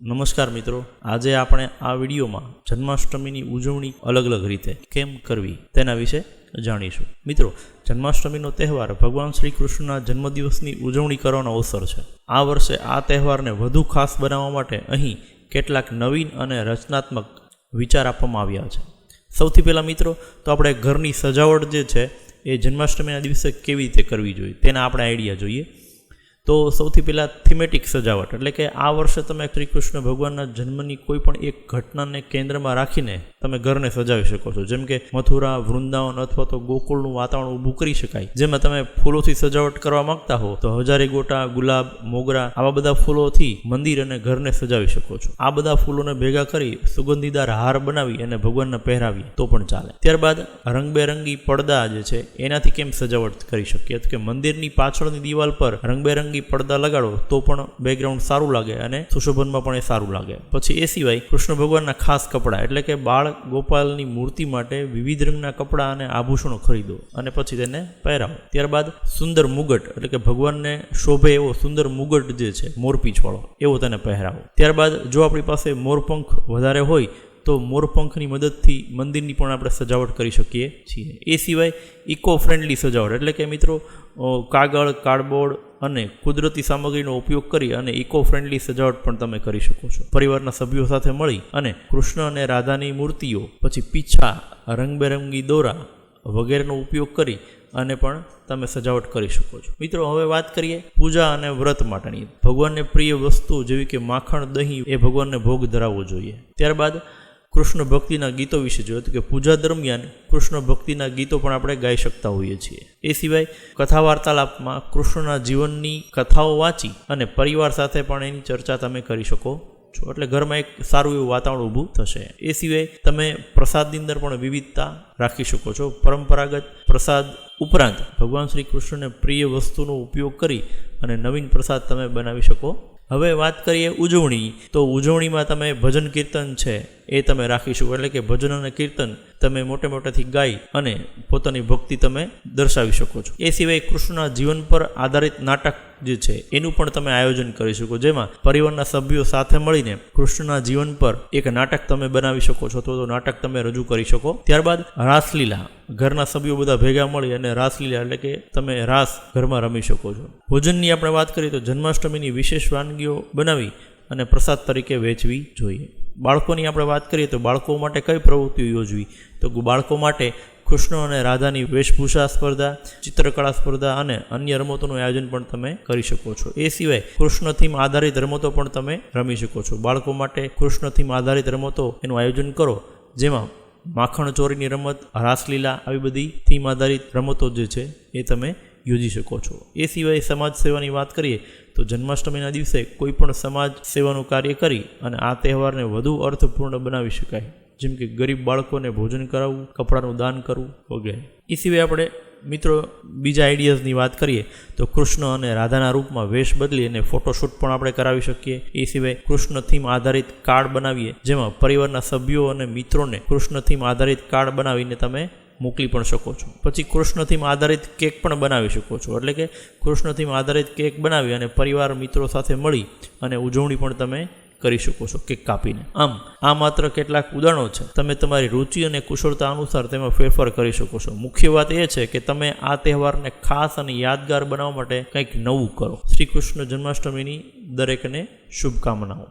નમસ્કાર મિત્રો. આજે આપણે આ વિડીયોમાં જન્માષ્ટમીની ઉજવણી અલગ અલગ રીતે કેમ કરવી તેના વિશે જાણીશું. મિત્રો, જન્માષ્ટમીનો તહેવાર ભગવાન શ્રી કૃષ્ણના જન્મદિવસની ઉજવણી કરવાનો અવસર છે. આ વર્ષે આ તહેવારને વધુ ખાસ બનાવવા માટે અહીં કેટલાક નવીન અને રચનાત્મક વિચાર આપવામાં આવ્યા છે. સૌથી પહેલાં મિત્રો, તો આપણે ઘરની સજાવટ જે છે, એ જન્માષ્ટમીના દિવસે કેવી રીતે કરવી જોઈએ તેના આપણે આઈડિયા જોઈએ. તો સૌથી પહેલાં થીમેટિક સજાવટ. એટલે કે આ વર્ષે તમે શ્રી કૃષ્ણ ભગવાનના જન્મની કોઈ પણ એક ઘટનાને કેન્દ્રમાં રાખીને તમે ઘરને સજાવી શકો છો. જેમ કે મથુરા, વૃંદાવન અથવા તો ગોકુળનું વાતાવરણ ઊભું કરી શકાય. જેમાં તમે ફૂલોથી સજાવટ કરવા માંગતા હો, તો હજારી ગોટા, ગુલાબ, મોગરા આવા બધા ફૂલોથી મંદિર અને ઘરને સજાવી શકો છો. આ બધા ફૂલોને ભેગા કરી સુગંધીદાર હાર બનાવી અને ભગવાનને પહેરાવીએ, તો પણ ચાલે. ત્યારબાદ રંગબેરંગી પડદા જે છે, એનાથી કેમ સજાવટ કરી શકીએ? તો કે મંદિરની પાછળની દિવાલ પર રંગબેરંગી પડદા લગાડો તો પણ બેકગ્રાઉન્ડ સારું લાગે અને સુશોભનમાં પણ એ સારું લાગે. પછી એ સિવાય કૃષ્ણ ભગવાનના ખાસ કપડાં, એટલે કે બાળ ગોપાલની મૂર્તિ માટે વિવિધ રંગના કપડાં અને આભૂષણો ખરીદો અને પછી તેને પહેરાવો. ત્યારબાદ સુંદર મુગટ, એટલે કે ભગવાનને શોભે એવો સુંદર મુગટ જે છે, મોરપીછવાળો, એવો તેને પહેરાવો. ત્યારબાદ જો આપણી પાસે મોરપંખ વધારે હોય, તો મોરપંખની મદદથી મંદિરની પણ આપણે સજાવટ કરી શકીએ છીએ. એ સિવાય ઇકો ફ્રેન્ડલી સજાવટ, એટલે કે મિત્રો કાગળ, કાર્ડબોર્ડ અને કુદરતી સામગ્રીનો ઉપયોગ કરી અને ઇકો ફ્રેન્ડલી સજાવટ પણ તમે કરી શકો છો. પરિવારના સભ્યો સાથે મળી અને કૃષ્ણ અને રાધાની મૂર્તિઓ, પછી પીછા, રંગબેરંગી દોરા વગેરેનો ઉપયોગ કરી અને પણ તમે સજાવટ કરી શકો છો. મિત્રો, હવે વાત કરીએ પૂજા અને વ્રત માટેની. ભગવાનને પ્રિય વસ્તુ જેવી કે માખણ, દહીં, એ ભગવાનને ભોગ ધરાવવો જોઈએ. ત્યારબાદ કૃષ્ણ ભક્તિના ગીતો વિશે જોયું તો કે પૂજા દરમિયાન કૃષ્ણ ભક્તિના ગીતો પણ આપણે ગાઈ શકતા હોઈએ છીએ. એ સિવાય કથા વાર્તાલાપમાં કૃષ્ણના જીવનની કથાઓ વાંચી અને પરિવાર સાથે પણ એની ચર્ચા તમે કરી શકો છો. એટલે ઘરમાં એક સારું એવું વાતાવરણ ઊભું થશે. એ સિવાય તમે પ્રસાદની અંદર પણ વિવિધતા રાખી શકો છો. પરંપરાગત પ્રસાદ ઉપરાંત ભગવાન શ્રી કૃષ્ણને પ્રિય વસ્તુનો ઉપયોગ કરી અને નવીન પ્રસાદ તમે બનાવી શકો. હવે વાત કરીએ ઉજવણી. તો ઉજવણીમાં તમે ભજન કીર્તન છે એ તમે રાખી શકો એટલે કે ભજન અને કીર્તન તમે મોટે મોટેથી ગાઈ અને પોતાની ભક્તિ તમે દર્શાવી શકો છો. એ સિવાય કૃષ્ણના જીવન પર આધારિત નાટક જે છે, એનું પણ તમે આયોજન કરી શકો. જેમાં પરિવારના સભ્યો સાથે મળીને કૃષ્ણના જીવન પર એક નાટક તમે બનાવી શકો છો, અથવા તો નાટક તમે રજૂ કરી શકો. ત્યારબાદ રાસલીલા. ઘરના સભ્યો બધા ભેગા મળી અને રાસલીલા એટલે કે તમે રાસ ઘરમાં રમી શકો છો. ભોજનની આપણે વાત કરીએ તો જન્માષ્ટમીની વિશેષ વાનગીઓ બનાવી અને પ્રસાદ તરીકે વેચવી જોઈએ. બાળકોની આપણે વાત કરીએ તો બાળકો માટે કઈ પ્રવૃત્તિઓ યોજવી? તો બાળકો માટે કૃષ્ણ અને રાધાની વેશભૂષા સ્પર્ધા, ચિત્રકળા સ્પર્ધા અને અન્ય રમતોનું આયોજન પણ તમે કરી શકો છો. એ સિવાય કૃષ્ણ થીમ આધારિત રમતો પણ તમે રમી શકો છો. બાળકો માટે કૃષ્ણ થીમ આધારિત રમતો એનું આયોજન કરો, જેમાં માખણ ચોરીની રમત, રાસલીલા આવી બધી થીમ આધારિત રમતો જે છે એ તમે યોજી શકો છો. એ સિવાય સમાજ સેવાની વાત કરીએ તો જન્માષ્ટમીના દિવસે કોઈ પણ સમાજ સેવાનું કાર્ય કરી અને આ તહેવારને વધુ અર્થપૂર્ણ બનાવી શકાય. જેમ કે ગરીબ બાળકોને ભોજન કરાવવું, કપડાનું દાન કરવું વગેરે. એ સિવાય આપણે મિત્રો બીજા આઈડિયાઝની વાત કરીએ તો કૃષ્ણ અને રાધાના રૂપમાં વેશ બદલી અને ફોટોશૂટ પણ આપણે કરાવી શકીએ. એ સિવાય કૃષ્ણ થીમ આધારિત કાર્ડ બનાવીએ, જેમાં પરિવારના સભ્યો અને મિત્રોને કૃષ્ણ થીમ આધારિત કાર્ડ બનાવીને તમે મોકલી પણ શકો છો. પછી કૃષ્ણ થીમ આધારિત કેક પણ બનાવી શકો છો. એટલે કે કૃષ્ણ થીમ આધારિત કેક બનાવી અને પરિવાર મિત્રો સાથે મળી અને ઉજવણી પણ તમે કરી શકો છો કેક કાપીને. આમ, આ માત્ર કેટલાક ઉદાહરણો છે. તમે તમારી રુચિ અને કુશળતા અનુસાર તેમાં ફેરફાર કરી શકો છો. મુખ્ય વાત એ છે કે તમે આ તહેવારને ખાસ અને યાદગાર બનાવવા માટે કંઈક નવું કરો. શ્રી કૃષ્ણ જન્માષ્ટમીની દરેકને શુભકામનાઓ.